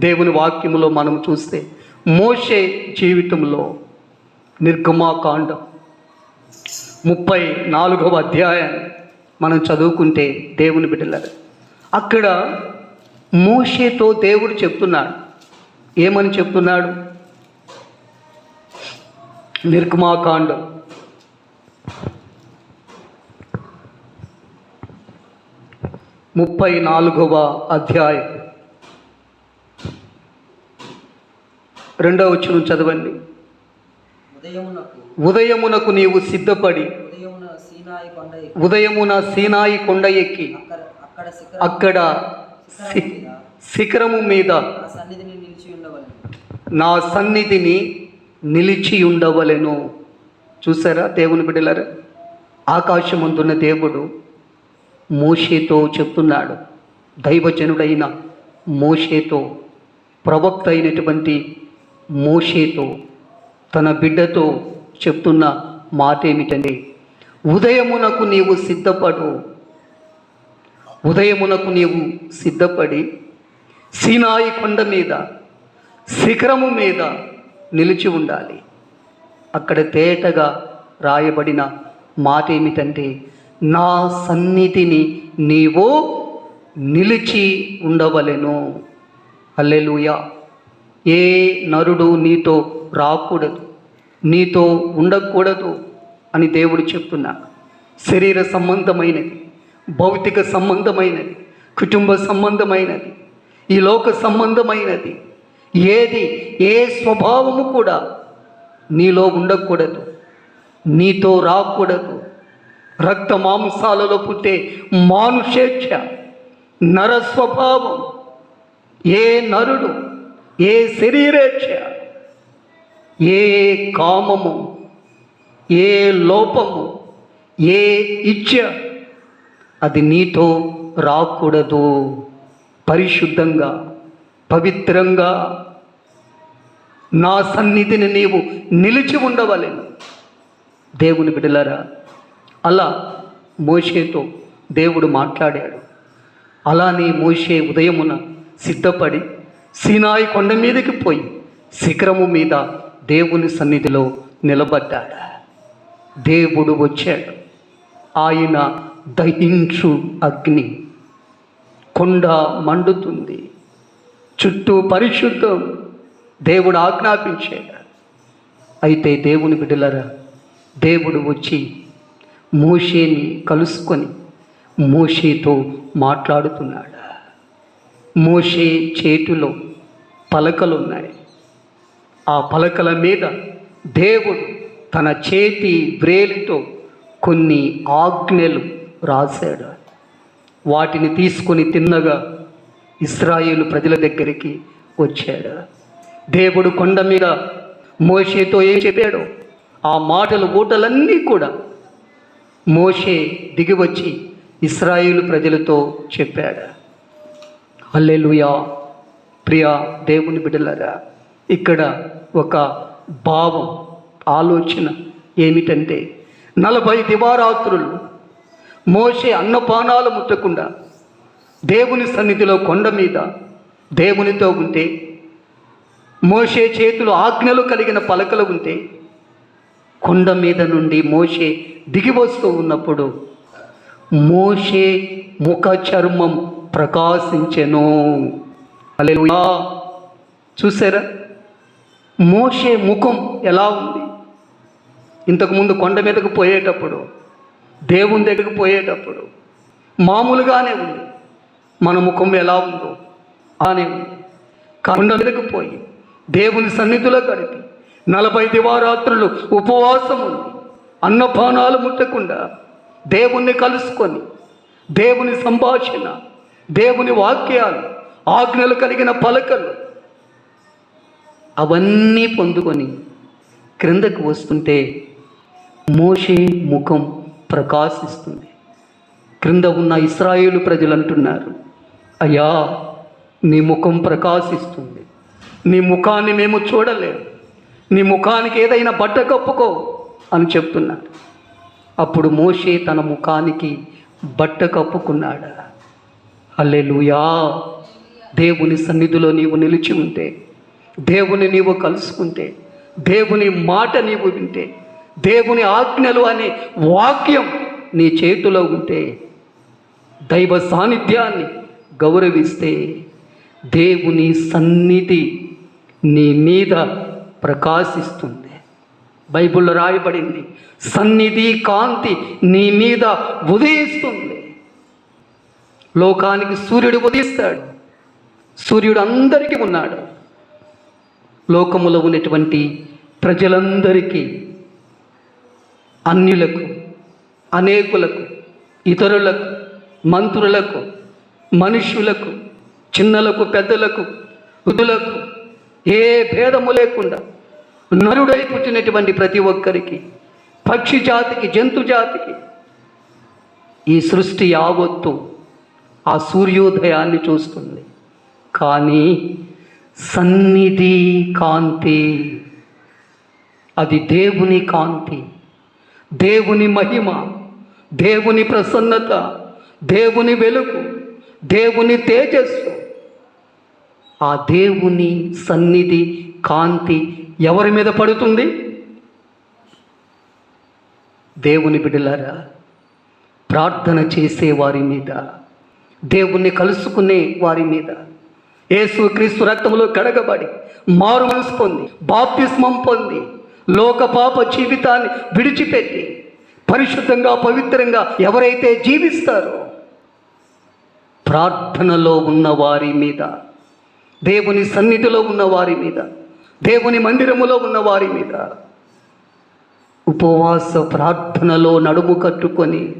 దేవుని వాక్యములో మనం చూస్తే మోషే జీవితంలో నిర్గమాకాండం. ముప్పై నాలుగవ అధ్యాయం మనం చదువుకుంటే దేవుని బిడ్డలారు అక్కడ మోషేతో దేవుడు చెప్తున్నాడు. ఏమని చెప్తున్నాడు? నిర్గమాకాండం. ముప్పై నాలుగవ అధ్యాయం. రెండవ వచ్చిన చదవండి. ఉదయమునకు నీవు సిద్ధపడి ఉదయమున సీనాయి కొండ ఎక్కి ఉదయమున సీనాయి కొండ ఎక్కి అక్కడ శిఖరము మీద నా సన్నిధిని నిలిచి ఉండవలెను. చూసారా దేవుని బిడ్డలారా? ఆకాశమందున్న దేవుడు మోషేతో చెప్తున్నాడు. దైవజనుడైన మోషేతో ప్రవక్త అయినటువంటి మోషేతో తన బిడ్డతో చెప్తున్న మాట ఏమిటండి ఉదయమునకు నీవు సిద్ధపడు. ఉదయమునకు నీవు సిద్ధపడి సీనాయి కొండ మీద శిఖరము మీద నిలిచి ఉండాలి. అక్కడ తేటగా రాయబడిన మాట ఏమిటంటే నా సన్నిధిని నీవో నిలిచి ఉండవలెను. అల్లెలుయా ఏ నరుడు నీతో రాకూడదు నీతో ఉండకూడదు అని దేవుడు చెప్తున్నాడు శరీర సంబంధమైనది భౌతిక సంబంధమైనది కుటుంబ సంబంధమైనది ఈ లోక సంబంధమైనది ఏది ఏ స్వభావము కూడా నీలో ఉండకూడదు నీతో రాకూడదు. రక్త మాంసాలలో పుట్టే మానుషేచ్ఛ నర స్వభావం ఏ నరుడు ఏ శరీరేచ్ఛ ఏ కామము ఏ లోపము ఏ ఇచ్ఛ అది నీతో రాకూడదు. పరిశుద్ధంగా పవిత్రంగా నా సన్నిధిని నీవు నిలిచి ఉండవలేను. దేవుని బిడలరా అలా మోషేతో దేవుడు మాట్లాడాడు. అలానే మోషే ఉదయమున సిద్ధపడి సీనాయి కొండ మీదకి పోయి శిఖరము మీద దేవుని సన్నిధిలో నిలబడ్డాడు. దేవుడు వచ్చాడు. ఆయన దహించు అగ్ని కొండ మండుతుంది. చుట్టూ పరిశుద్ధం. దేవుడు ఆజ్ఞాపించాడు. అయితే దేవుని బిడ్డలరా దేవుడు వచ్చి మోషేని కలుసుకొని మోషేతో మాట్లాడుతున్నాడు. మోషే చేతిలో పలకలు ఉన్నాయి ఆ పలకల మీద దేవుడు తన చేతి వ్రేలితో కొన్ని ఆజ్ఞలు రాశాడు. వాటిని తీసుకొని తిన్నగా ఇస్రాయేలు ప్రజల దగ్గరికి వచ్చాడు. దేవుడు కొండ మీద మోషేతో ఏం చెప్పాడు? ఆ మాటలు ఊటలన్నీ కూడా మోషే దిగివచ్చి ఇస్రాయేలు ప్రజలతో చెప్పాడు. హల్లెలూయా. ప్రియా దేవుని బిడ్డలారా ఇక్కడ ఒక భావం ఆలోచన ఏమిటంటే నలభై దివారాత్రులు మోసే అన్నపానాలు ముట్టకుండా దేవుని సన్నిధిలో కొండ మీద దేవునితో ఉంటే మోషే చేతులు ఆజ్ఞలు కలిగిన పలకలు ఉంటే కొండ మీద నుండి మోషే దిగి వస్తూ ఉన్నప్పుడు మోషే ముఖ చర్మం ప్రకాశించెను. హల్లెలూయా. చూసారా మోషే ముఖం ఎలా ఉంది? ఇంతకుముందు కొండ మీదకు పోయేటప్పుడు దేవుని దగ్గరకు పోయేటప్పుడు మామూలుగానే ఉంది. మన ముఖం ఎలా ఉందో అలానే ఉంది. కొండ మీదకు పోయి దేవుని సన్నిధిలో గడిపి నలభై దివారాత్రులు ఉపవాసం ఉంది అన్నపానాలు ముట్టకుండా దేవుణ్ణి కలుసుకొని దేవుని సంభాషణ దేవుని వాక్యాలు ఆజ్ఞలు కలిగిన పలకలు అవన్నీ పొందుకొని క్రిందకు వస్తుంటే మోషే ముఖం ప్రకాశిస్తుంది. క్రింద ఉన్న ఇస్రాయేలు ప్రజలు అంటున్నారు అయ్యా నీ ముఖం ప్రకాశిస్తుంది. నీ ముఖాన్ని మేము చూడలేము. నీ ముఖానికి ఏదైనా బట్ట కప్పుకో అని చెప్తున్నాడు అప్పుడు మోషే తన ముఖానికి బట్ట కప్పుకున్నాడా? అల్లెలుయా దేవుని సన్నిధిలో నీవు నిలిచి ఉంటే దేవుని నీవు కలుసుకుంటే దేవుని మాట నీవు వింటే దేవుని ఆజ్ఞలు అనే వాక్యం నీ చేతిలో ఉంటే దైవ సాన్నిధ్యాన్ని గౌరవిస్తే దేవుని సన్నిధి నీ మీద ప్రకాశిస్తుంది. బైబిల్లో రాయబడింది సన్నిధి కాంతి నీ మీద ఉదయిస్తుంది. లోకానికి సూర్యుడు ఉదయిస్తాడు. సూర్యుడు అందరికీ ఉన్నాడు. లోకములో ఉన్నటువంటి ప్రజలందరికీ అన్యులకు అనేకులకు ఇతరులకు మంత్రులకు మనుష్యులకు చిన్నలకు పెద్దలకు వృద్ధులకు ఏ భేదము లేకుండా నరుడై పుట్టినటువంటి ప్రతి ఒక్కరికి పక్షి జాతికి జంతు జాతికి ఈ సృష్టి యావత్తు ఆ సూర్యోదయాన్ని చూస్తుంది. కానీ సన్నిధి కాంతి అది దేవుని కాంతి దేవుని మహిమ దేవుని ప్రసన్నత దేవుని వెలుగు దేవుని తేజస్సు. ఆ దేవుని సన్నిధి కాంతి ఎవరి మీద పడుతుంది? దేవుని బిడ్డలారా ప్రార్థన చేసే వారి మీద. దేవుణ్ణి కలుసుకునే వారి మీద. యేసు క్రీస్తు రక్తంలో కడగబడి మారు మనసు పొంది బాప్తిస్మం పొంది లోక పాప జీవితాన్ని విడిచిపెట్టి పరిశుద్ధంగా పవిత్రంగా ఎవరైతే జీవిస్తారో ప్రార్థనలో ఉన్న వారి మీద దేవుని సన్నిధిలో ఉన్న వారి మీద దేవుని మందిరములో ఉన్న వారి మీద ఉపవాస ప్రార్థనలో నడుము కట్టుకొని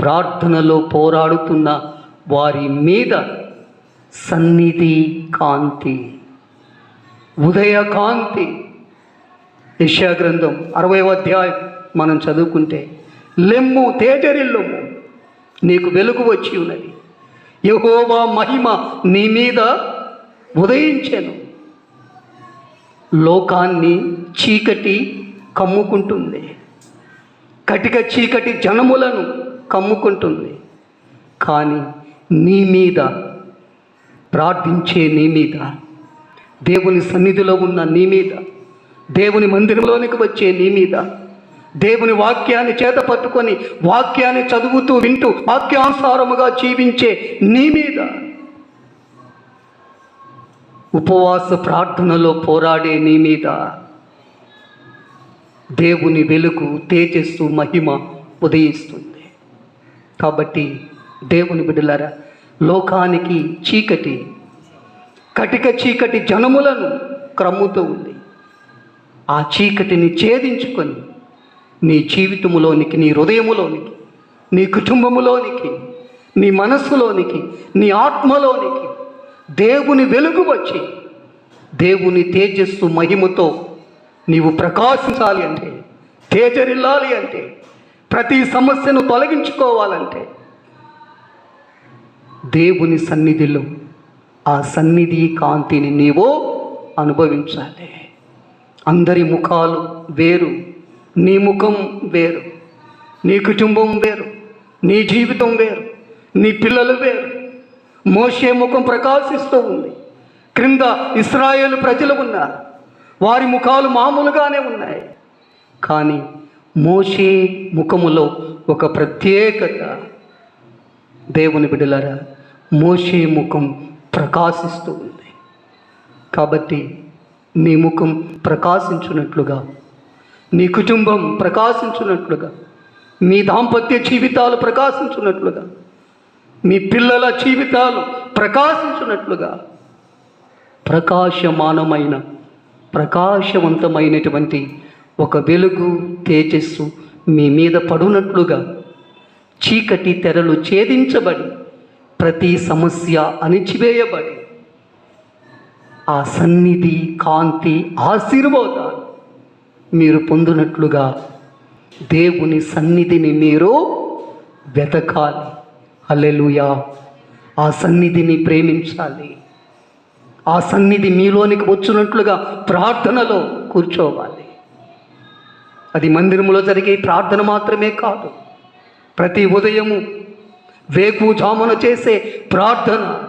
ప్రార్థనలో పోరాడుతున్న వారి మీద సన్నిధి కాంతి ఉదయ కాంతి. గ్రంథం అరవై అధ్యాయం మనం చదువుకుంటే లెమ్ము తేజరిల్లుము నీకు వెలుగు వచ్చి ఉన్నది. యహోవా మహిమ నీ మీద ఉదయించాను. లోకాన్ని చీకటి కమ్ముకుంటుంది. కటిక చీకటి జనములను కమ్ముకుంటుంది. కానీ నీ మీద ప్రార్థించే నీ మీద దేవుని సన్నిధిలో ఉన్న నీ మీద దేవుని మందిరంలోనికి వచ్చే నీ మీద దేవుని వాక్యాన్ని చేత పట్టుకొని వాక్యాన్ని చదువుతూ వింటూ వాక్యానుసారముగా జీవించే నీ మీద ఉపవాస ప్రార్థనలో పోరాడే నీ మీద దేవుని వెలుగు తేజస్సు మహిమ ఉదయిస్తుంది. కాబట్టి దేవుని బిడ్డలారా లోకానికి చీకటి కటిక చీకటి జనములను క్రమ్ముతూ ఉంది. ఆ చీకటిని ఛేదించుకొని నీ జీవితములోనికి నీ హృదయములోనికి నీ కుటుంబములోనికి నీ మనస్సులోనికి నీ ఆత్మలోనికి దేవుని వెలుగు వచ్చి దేవుని తేజస్సు మహిమతో నీవు ప్రకాశించాలి అంటే తేజరిల్లాలి అంటే ప్రతి సమస్యను తొలగించుకోవాలంటే దేవుని సన్నిధిలో ఆ సన్నిధి కాంతిని నీవు అనుభవించాలి. అందరి ముఖాలు వేరు నీ ముఖం వేరు నీ కుటుంబం వేరు నీ జీవితం వేరు నీ పిల్లలు వేరు. మోషే ముఖం ప్రకాశిస్తూ ఉంది. క్రింద ఇస్రాయేల్ ప్రజలు ఉన్నారు. వారి ముఖాలు మామూలుగానే ఉన్నాయి. కానీ మోషే ముఖములో ఒక ప్రత్యేకత. దేవుని బిడ్డలారా మోషే ముఖం ప్రకాశిస్తూ ఉంది. కాబట్టి నీ ముఖం ప్రకాశించున్నట్లుగా నీ కుటుంబం ప్రకాశించున్నట్లుగా మీ దాంపత్య జీవితాలు ప్రకాశించున్నట్లుగా మీ పిల్లల జీవితాలు ప్రకాశించున్నట్లుగా ప్రకాశమానమైన ప్రకాశవంతమైనటువంటి ఒక వెలుగు తేజస్సు మీ మీద పడునట్లుగా. చీకటి తెరలు ఛేదించబడి ప్రతి సమస్య అణిచివేయబడి. ఆ సన్నిధి కాంతి ఆశీర్వాదాలు మీరు పొందినట్లుగా. దేవుని సన్నిధిని మీరు వెతకాలి. అల్లెలుయా ఆ సన్నిధిని ప్రేమించాలి. ఆ సన్నిధి మీలోనికి వచ్చినట్లుగా ప్రార్థనలో కూర్చోవాలి. అది మందిరంలో జరిగే ప్రార్థన మాత్రమే కాదు. ప్రతి ఉదయము వేకు జామున చేసే ప్రార్థన.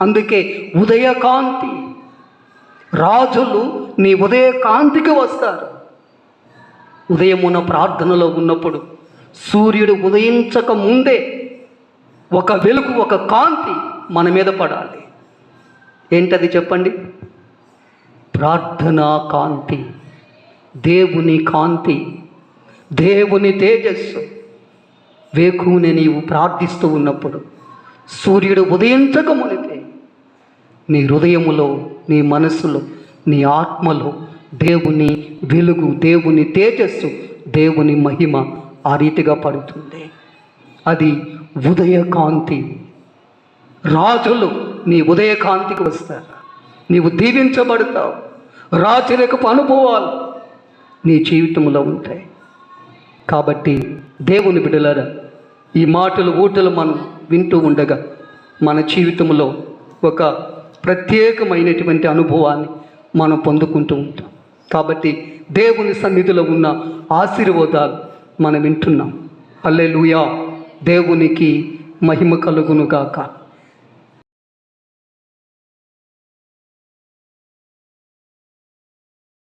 అందుకే ఉదయకాంతి. రాజులు నీ ఉదయకాంతికి వస్తారు. ఉదయమున ప్రార్థనలో ఉన్నప్పుడు సూర్యుడు ఉదయించక ముందే ఒక వెలుగు ఒక కాంతి మన మీద పడాలి. ఏంటది చెప్పండి? ప్రార్థనా కాంతి. దేవుని కాంతి దేవుని తేజస్సు వేకునే నీవు ప్రార్థిస్తూ ఉన్నప్పుడు సూర్యుడు ఉదయించక మునిపే నీ హృదయములో నీ మనస్సులో నీ ఆత్మలో దేవుని వెలుగు దేవుని తేజస్సు దేవుని మహిమ ఆ రీతిగా పడుతుంది అది ఉదయకాంతి. రాజులు నీ ఉదయకాంతికి వస్తారు. నీవు దీవించబడతావు. రాచరికపు అనుభవాలు నీ జీవితంలో ఉంటాయి. కాబట్టి దేవుని బిడలరా ఈ మాటలు ఊటలు మనం వింటూ ఉండగా మన జీవితంలో ఒక ప్రత్యేకమైనటువంటి అనుభవాన్ని మనం పొందుకుంటూ ఉంటాం. కాబట్టి దేవుని సన్నిధిలో ఉన్న ఆశీర్వాదాలు మనం వింటున్నాం. అల్లెలుయా దేవునికి మహిమ కలుగునుగాక.